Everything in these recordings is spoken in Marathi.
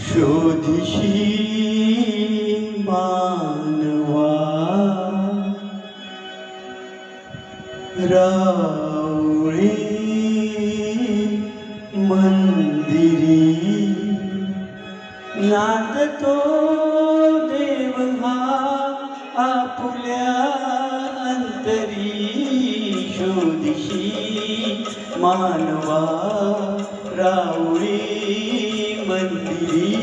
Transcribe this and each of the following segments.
शोधिशी मानवा। रावळी मंदिरी नांदतो देव हा आपुल्या अंतरी। शोधिशी मानवा रावळी मंदिरी।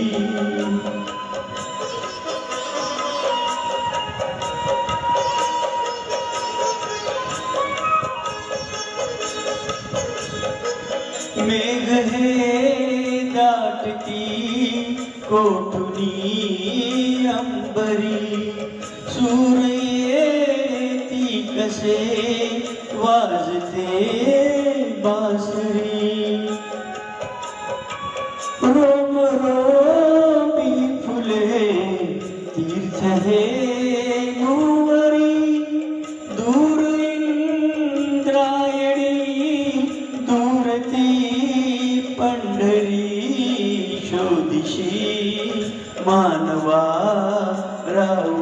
मेघ हे दाटती कोठुनी अंबरी। सूर येती कसे वाजते बासरी। रोम रोमी फुले तीर्थ हे भुवरी दूर इंद्रायणी दूर ती पंढरी शोधिशी मानवा राव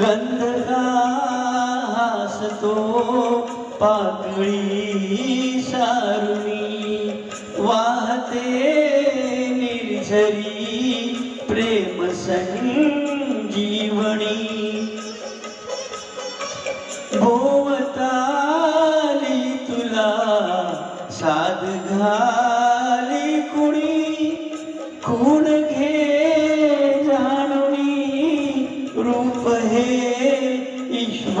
गंध हसतो पातळी सारुणी वाहते निर्झरी प्रेम संजीवणी भोवताली तुला साध घाली कुणी. खूण घे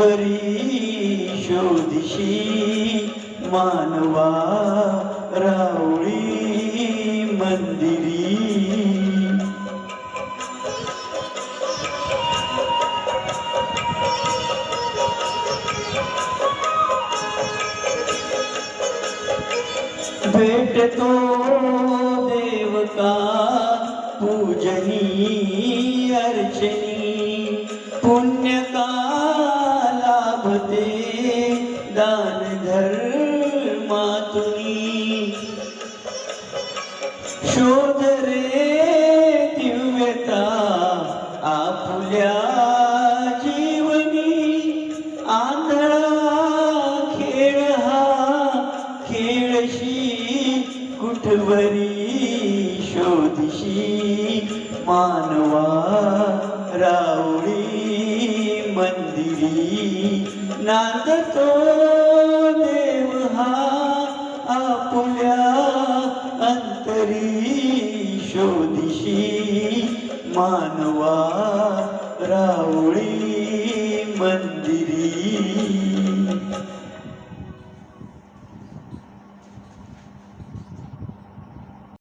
भरी शोधशी मानवा रावळी मंदिरी. भेटतो देवका पूजनी अर्चनी. लाभते दान धर्मातुनी शोध रे दिव्यता आपुल्या जीवनी। आंधळा खेळ हा खेळशी कुठवरी शोधशी। मानवा रावळी मंदिरी नांदतो देव हा आपुल्या अंतरी शोधिशी मानवा रावळी मंदिरी